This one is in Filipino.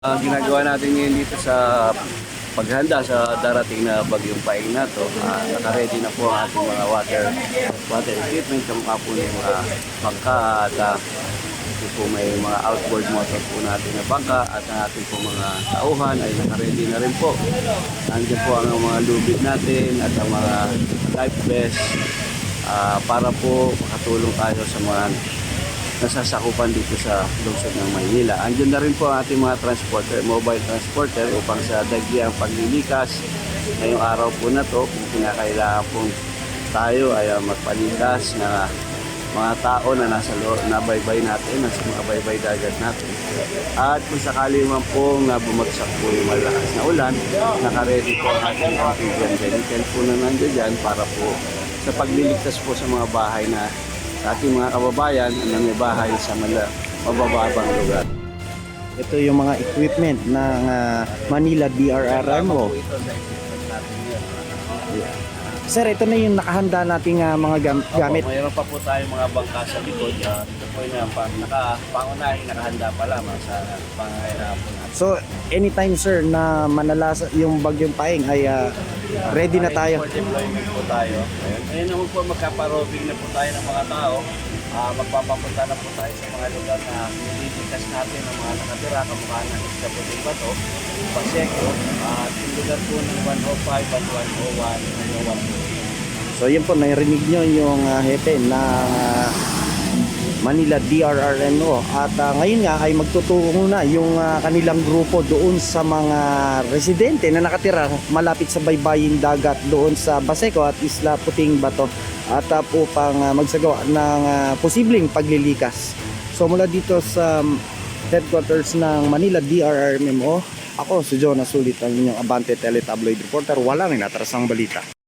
Ang ginagawa natin ngayon dito sa paghanda sa darating na bagyong paing na to, uh, nakaready na po ang ating mga water water equipment, kamukha po ng mga bangka at uh, po may mga outboard motor po natin na bangka at ang ating po mga tauhan ay nakaready na rin po. Nandiyan po ang mga lubid natin at ang mga life vest ah, para po makatulong tayo sa mga nasasakupan dito sa lungsod ng Maynila. Andiyan na rin po ang ating mga transporter, mobile transporter upang sa dagliang paglilikas ngayong araw po na to kung kinakailangan po tayo ay ah, magpalikas na mga tao na nasa lo, na baybay natin, nasa mga baybay dagat natin. At kung sakali man po na bumagsak po yung malakas na ulan, nakaredy po ang ating amphibian vehicle po na nandiyan para po sa pagliligtas po sa mga bahay na sa ating mga kababayan na may bahay sa mala, mabababang lugar. Ito yung mga equipment ng ah, Manila natin ngayon. Sir, ito na yung nakahanda nating ah, mga gam- gamit. Opo, mayroon pa po tayong mga bangka sa likod. Uh, ito po yung pa, naka, pangunahin nakahanda pa lamang sa pangangailangan po natin. So, anytime sir na manalasa yung bagyong paing ay ah, ready na tayo. For deployment po tayo. Ayun, ayun naman po magkaparobing na po tayo ng mga tao. Ah, magpapapunta na po tayo sa mga lugar na nililikas natin ng mga nakatira kamukha ng Isla Puting Bato, Paseco, at yung lugar po ng 105 at 101 and 102. So, yun po, narinig nyo yung ah, hepe ng ah, Manila DRRMO. At ah, ngayon nga ay magtutungo na yung ah, kanilang grupo doon sa mga residente na nakatira malapit sa baybayin dagat doon sa Baseco at Isla Puting Bato at uh, upang ah, magsagawa ng ah, posibleng paglilikas. So mula dito sa um, headquarters ng Manila DRRMO, ako si Jonas Sulit ang inyong Abante Teletabloid Reporter. Walang inatrasang balita.